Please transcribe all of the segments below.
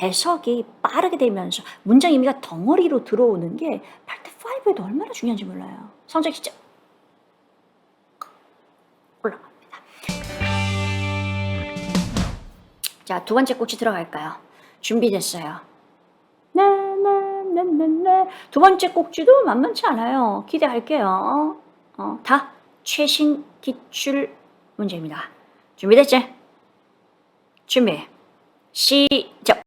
해석이 빠르게 되면서 문장 의미가 덩어리로 들어오는 게 파트 5에도 얼마나 중요한지 몰라요. 성적 진짜 올라갑니다. 자, 두 번째 꼭지 들어갈까요? 준비됐어요. 네, 네, 네. 두 번째 꼭지도 만만치 않아요. 기대할게요. 어, 다 최신 기출 문제입니다. 준비됐지? 준비. 시작.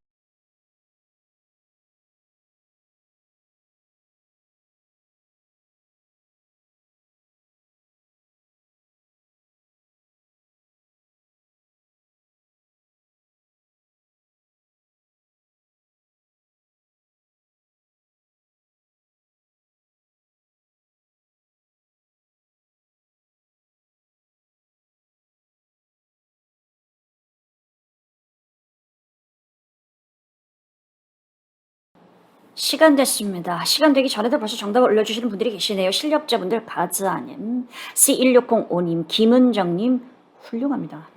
시간 됐습니다. 시간 되기 전에도 벌써 정답을 올려주시는 분들이 계시네요. 실력자분들 가즈아님, C1605님, 김은정님 훌륭합니다.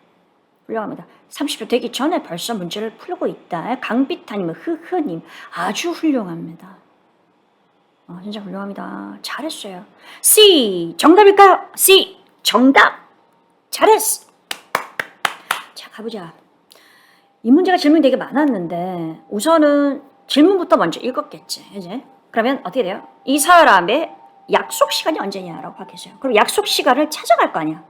훌륭합니다. 30초 되기 전에 벌써 문제를 풀고 있다. 강비타님, 흐흐님 아주 훌륭합니다. 어, 진짜 훌륭합니다. 잘했어요. C 정답일까요? C 정답. 잘했어. 자 가보자. 이 문제가 질문이 되게 많았는데 우선은 질문부터 먼저 읽었겠지. 이제 그러면 어떻게 돼요? 이 사람의 약속 시간이 언제냐라고 하겠어요. 그럼 약속 시간을 찾아갈 거 아니야.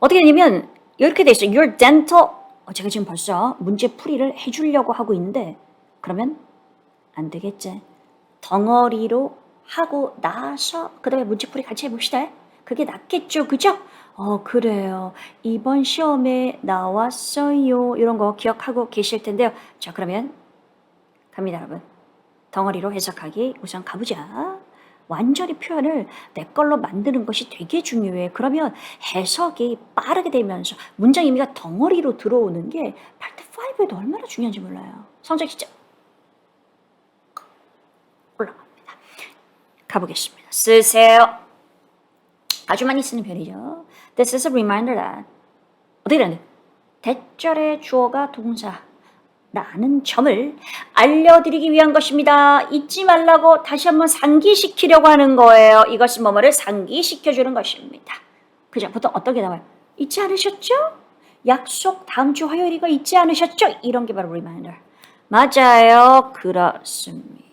어떻게 되냐면 이렇게 돼 있어요. Your dental 어, 제가 지금 벌써 문제 풀이를 해주려고 하고 있는데 그러면 안 되겠지. 덩어리로 하고 나서 그 다음에 문제 풀이 같이 해봅시다. 그게 낫겠죠, 그죠? 어 그래요. 이번 시험에 나왔어요. 이런 거 기억하고 계실 텐데요. 자 그러면 갑니다, 여러분. 덩어리로 해석하기 우선 가보자. 완전히 표현을 내 걸로 만드는 것이 되게 중요해. 그러면 해석이 빠르게 되면서 문장 의미가 덩어리로 들어오는 게 파트 5에도 얼마나 중요한지 몰라요. 성적 진짜 올라갑니다. 가보겠습니다. 쓰세요. 아주 많이 쓰는 편이죠. This is a reminder that 어떻게 되는데? 대절의 주어가 동사 라는 점을 알려드리기 위한 것입니다. 잊지 말라고 다시 한번 상기시키려고 하는 거예요. 이것은 뭐뭐를 상기시켜주는 것입니다. 그죠? 보통 어떻게 나와요? 잊지 않으셨죠? 약속 다음 주 화요일이가 잊지 않으셨죠? 이런 게 바로 reminder. 맞아요. 그렇습니다.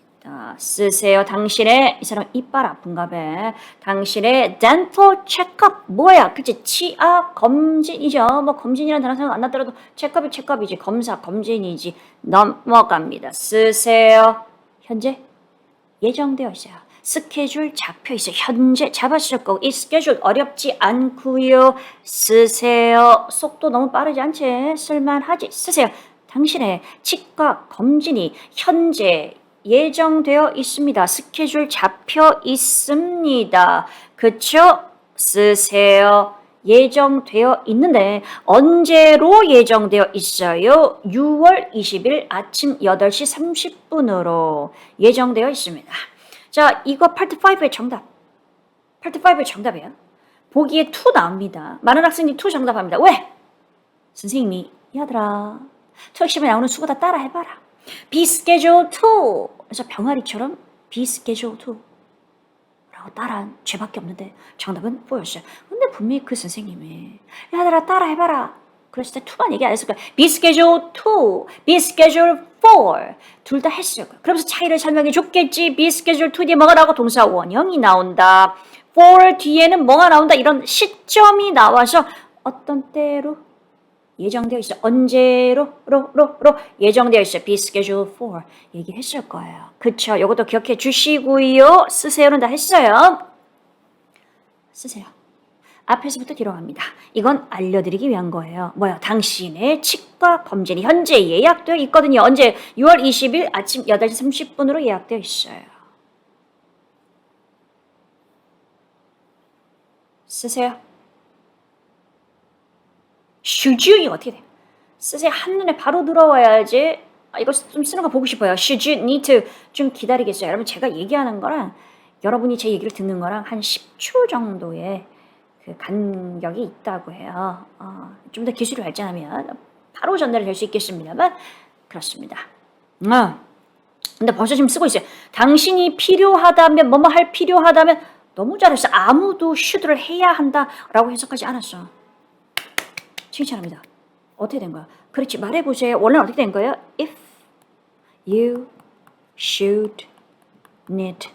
쓰세요. 당신의 이 사람 이빨 아픈가 봐. 당신의 dental checkup 뭐야? 그치? 치아 검진이죠. 뭐 검진이라는 단어 생각 안 나더라도 체크업이 체크업이지. 검사 검진이지. 넘어갑니다. 쓰세요. 현재 예정되어 있어요. 스케줄 잡혀 있어요. 현재 거고 이 스케줄 어렵지 않고요. 쓰세요. 속도 너무 빠르지 않지? 쓸만하지? 쓰세요. 당신의 치과 검진이 현재 예정되어 있습니다. 스케줄 잡혀 있습니다. 그쵸? 쓰세요. 예정되어 있는데 언제로 예정되어 있어요? 6월 20일 아침 8시 30분으로 예정되어 있습니다. 자, 이거 파트 5의 정답. 파트 5의 정답이에요. 보기에 2 나옵니다. 많은 학생들이 2 정답합니다. 왜? 선생님이 야들아 토익 시험에 나오는 수고 다 따라 해봐라. Schedule to. 그래서 병아리처럼 be schedule to. 라고 따라한 죄밖에 없는데 정답은 4였어요. 근데 분명히 그 선생님이 야들아 따라 해봐라. 그랬을 때 2만 얘기 안 했을 거야. Schedule 2, be schedule 4. 둘 다 했을 거야. 그러면서 차이를 설명해 줬겠지. Schedule 2 뒤에 뭐가 나오고 동사 원형이 나온다. 4 뒤에는 뭐가 나온다. 이런 시점이 나와서 어떤 때로 예정되어 있어. 언제로 로, 로, 로 예정되어 있어. Be scheduled for 얘기했을 거예요. 그쵸? 이것도 기억해 주시고요. 쓰세요는 다 했어요. 쓰세요. 앞에서부터 뒤로 갑니다. 이건 알려드리기 위한 거예요. 뭐야? 당신의 치과 검진이 현재 예약되어 있거든요. 언제? 6월 20일 아침 8시 30분으로 예약되어 있어요. 쓰세요. 슈즈이 어떻게 돼? 쓰세요. 한눈에 바로 들어와야지. 아, 이거 좀 쓰는 거 보고 싶어요. Need to 좀 기다리겠어요. 여러분 제가 얘기하는 거랑 여러분이 제 얘기를 듣는 거랑 한 10초 정도의 그 간격이 있다고 해요. 어, 좀 더 기술이 발전하면 바로 전달이 될수 있겠습니다만 그렇습니다. 어. 근데 벌써 지금 쓰고 있어요. 당신이 필요하다면, 뭐뭐 할 필요하다면, 너무 잘했어. 아무도 should를 해야 한다라고 해석하지 않았어. 칭찬합니다. 어떻게 된 거야? 그렇지, 말해보세요. 원래는 어떻게 된 거예요? If you should need.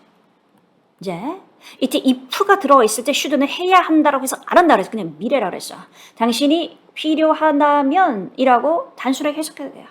이제 이때 if가 들어가 있을 때 should는 해야 한다라고 해서 안 한다 그래서 그냥 미래라 그랬어. 당신이 필요하다면 이라고 단순하게 해석해도 돼요.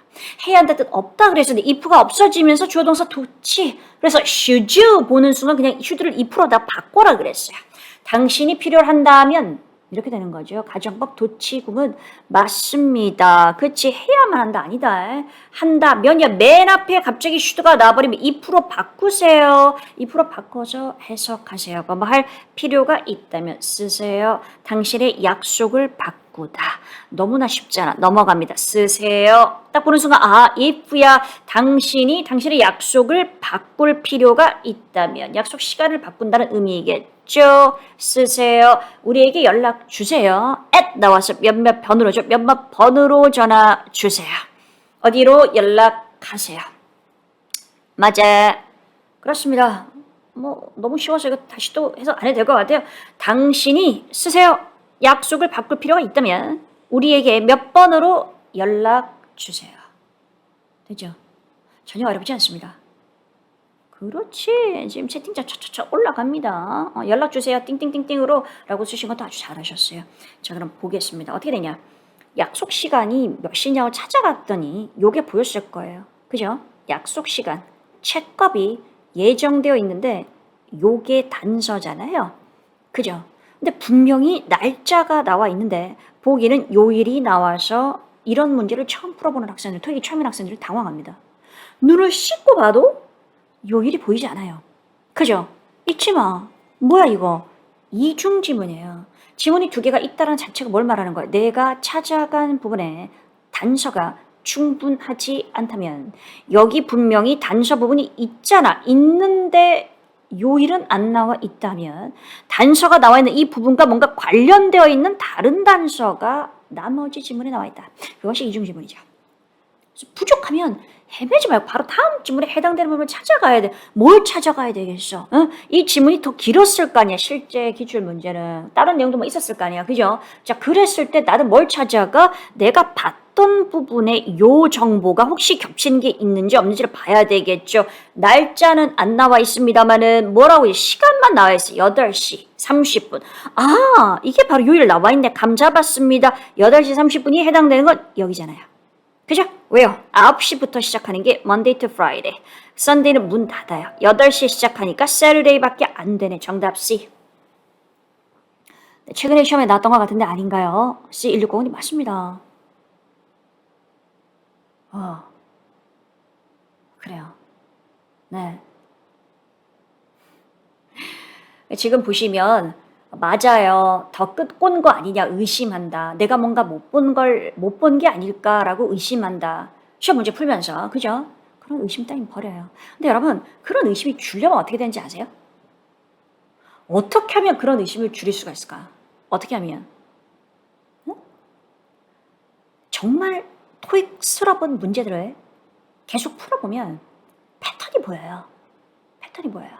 해야 한다 뜻 없다 그랬었는데 if가 없어지면서 주어 동사 도치. 그래서 should you 보는 순간 그냥 should를 if로 다 바꿔라 그랬어요. 당신이 필요한다면 이렇게 되는 거죠. 가정법 도치구문 맞습니다. 그치 해야만 한다 아니다. 한다 면이야 맨 앞에 갑자기 슈드가 나와버리면 2% 바꾸세요. 2% 바꿔서 해석하세요. 뭐할 필요가 있다면 쓰세요. 당신의 약속을 바꾸다. 너무나 쉽잖아. 넘어갑니다. 쓰세요. 딱 보는 순간 아 if야 당신이 당신의 약속을 바꿀 필요가 있다면 약속 시간을 바꾼다는 의미이겠죠. 쓰세요. 우리에게 연락 주세요. at 나와서 몇몇 번으로죠. 몇몇 번으로 전화 주세요. 어디로 연락하세요. 맞아. 그렇습니다. 뭐 너무 쉬워서 이거 다시 또 해서 안 해도 될 것 같아요. 당신이 쓰세요. 약속을 바꿀 필요가 있다면 우리에게 몇 번으로 연락 주세요. 되죠? 전혀 어렵지 않습니다. 그렇지. 지금 채팅창 차차차 올라갑니다. 어, 연락 주세요. 띵띵띵띵으로 라고 쓰신 것도 아주 잘하셨어요. 자, 그럼 보겠습니다. 어떻게 되냐. 약속 시간이 몇 시냐고 찾아갔더니 요게 보였을 거예요. 그죠? 약속 시간. 책값이 예정되어 있는데 요게 단서잖아요. 그죠? 근데 분명히 날짜가 나와 있는데 보기는 요일이 나와서 이런 문제를 처음 풀어보는 학생들, 토익이 처음인 학생들이 당황합니다. 눈을 씻고 봐도 요일이 보이지 않아요. 그죠? 잊지 마. 뭐야 이거? 이중 지문이에요. 지문이 두 개가 있다는 자체가 뭘 말하는 거야? 내가 찾아간 부분에 단서가 충분하지 않다면 여기 분명히 단서 부분이 있잖아. 있는데 요일은 안 나와 있다면 단서가 나와 있는 이 부분과 뭔가 관련되어 있는 다른 단서가 나머지 지문에 나와 있다. 그것이 이중 지문이죠. 부족하면 헤매지 말고 바로 다음 지문에 해당되는 부분을 찾아가야 돼. 뭘 찾아가야 되겠어? 응? 이 지문이 더 길었을 거 아니야. 실제 기출 문제는 다른 내용도 뭐 있었을 거 아니야. 그죠? 자, 그랬을 때 나는 뭘 찾아가? 내가 봤던 부분에 요 정보가 혹시 겹치는 게 있는지 없는지를 봐야 되겠죠. 날짜는 안 나와 있습니다만은 뭐라고 해? 시간만 나와 있어. 8시 30분. 아, 이게 바로 요일 나와 있네. 감 잡았습니다. 8시 30분이 해당되는 건 여기잖아요. 그죠? 왜요? 9시부터 시작하는 게 Monday to Friday. Sunday는 문 닫아요. 8시에 시작하니까 Saturday밖에 안 되네. 정답 C. 네, 최근에 시험에 나왔던 것 같은데 아닌가요? C160이 맞습니다. 어. 그래요. 네. 지금 보시면 맞아요. 더 끝꼰 거 아니냐 의심한다. 내가 뭔가 못 본 걸 못 본 게 아닐까라고 의심한다. 시험 문제 풀면서 그죠? 그런 의심 따윈 버려요. 근데 여러분 그런 의심이 줄려면 어떻게 되는지 아세요? 어떻게 하면 그런 의심을 줄일 수가 있을까? 어떻게 하면? 응? 정말 토익스러운 문제들을 계속 풀어보면 패턴이 보여요. 패턴이 보여요.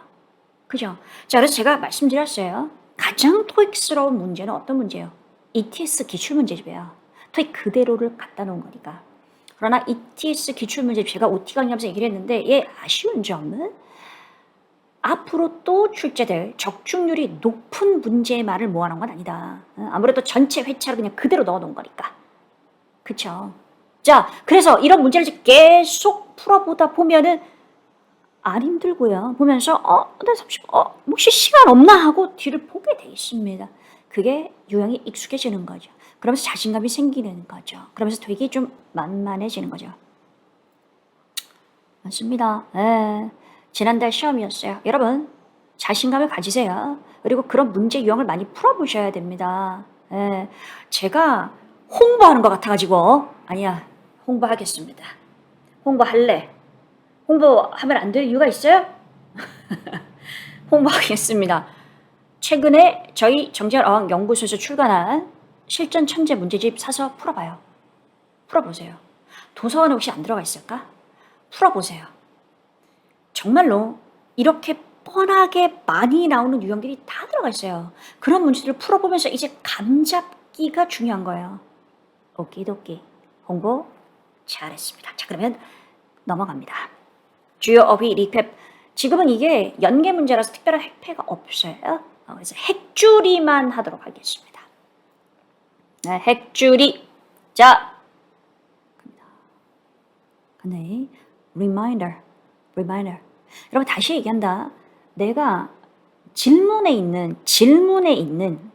그죠? 자, 그래서 제가 말씀드렸어요. 가장 토익스러운 문제는 어떤 문제예요? ETS 기출 문제집이에요. 토익 그대로를 갖다 놓은 거니까. 그러나 ETS 기출 문제집 제가 OT 강의하면서 얘기를 했는데 얘 아쉬운 점은 앞으로 또 출제될 적중률이 높은 문제의 말을 모아놓은 건 아니다. 아무래도 전체 회차를 그냥 그대로 넣어놓은 거니까. 그쵸? 자, 그래서 이런 문제를 계속 풀어보다 보면은 안 힘들고요. 보면서 어, 나 30, 어, 혹시 시간 없나 하고 뒤를 보게 돼 있습니다. 그게 유형이 익숙해지는 거죠. 그러면서 자신감이 생기는 거죠. 그러면서 되게 좀 만만해지는 거죠. 맞습니다. 예. 지난달 시험이었어요. 여러분, 자신감을 가지세요. 그리고 그런 문제 유형을 많이 풀어보셔야 됩니다. 예. 제가 홍보하는 것 같아가지고, 아니야, 홍보하겠습니다. 홍보할래. 홍보하면 안 될 이유가 있어요? 홍보하겠습니다. 최근에 저희 정재열 어학 연구소에서 출간한 실전 천재 문제집 사서 풀어봐요. 풀어보세요. 도서관에 혹시 안 들어가 있을까? 풀어보세요. 정말로 이렇게 뻔하게 많이 나오는 유형들이 다 들어가 있어요. 그런 문제들을 풀어보면서 이제 감잡기가 중요한 거예요. 오키도키. 홍보 잘했습니다. 자, 그러면 넘어갑니다. 주요 어휘 리캡. 지금은 이게 연계 문제라서 특별한 핵패가 없어요. 어, 그래서 핵줄이만 하도록 하겠습니다. 네, 핵줄이. 자. 근데 reminder, reminder. 여러분 다시 얘기한다. 내가 질문에 있는 질문에 있는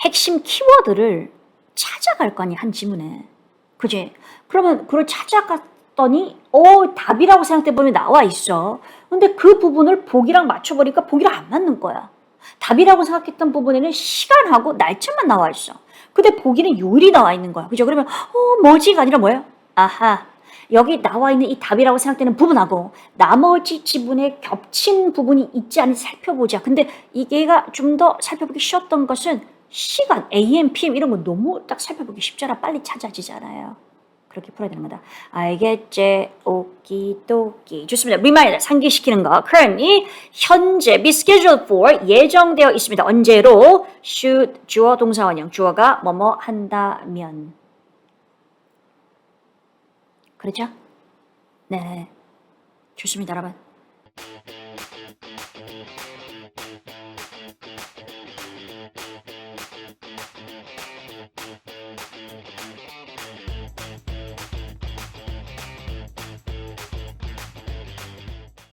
핵심 키워드를 찾아갈 거 아니야 한 지문에. 그지? 그러면 그걸 찾아 갔더니 어 답이라고 생각해 보면 나와 있어. 근데 그 부분을 보기랑 맞춰보니까 보기랑 안 맞는 거야. 답이라고 생각했던 부분에는 시간하고 날짜만 나와 있어. 근데 보기는 요일이 나와 있는 거야. 그죠? 그러면 어 뭐지가 아니라 뭐예요? 아하. 여기 나와 있는 이 답이라고 생각되는 부분하고 나머지 지문에 겹친 부분이 있지 않은지 살펴보자. 근데 이게가 좀 더 살펴보기 쉬웠던 것은 시간, AM, PM 이런 거 너무 딱 살펴보기 쉽잖아. 빨리 찾아지잖아요. 그렇게 풀어야 되는 거다. 알겠지? 오키도키. 좋습니다. 리마인더 상기시키는 거. currently 현재 be scheduled for 예정되어 있습니다. 언제로 should 주어 동사 원형 주어가 뭐뭐 한다면. 그렇죠? 네. 좋습니다, 여러분.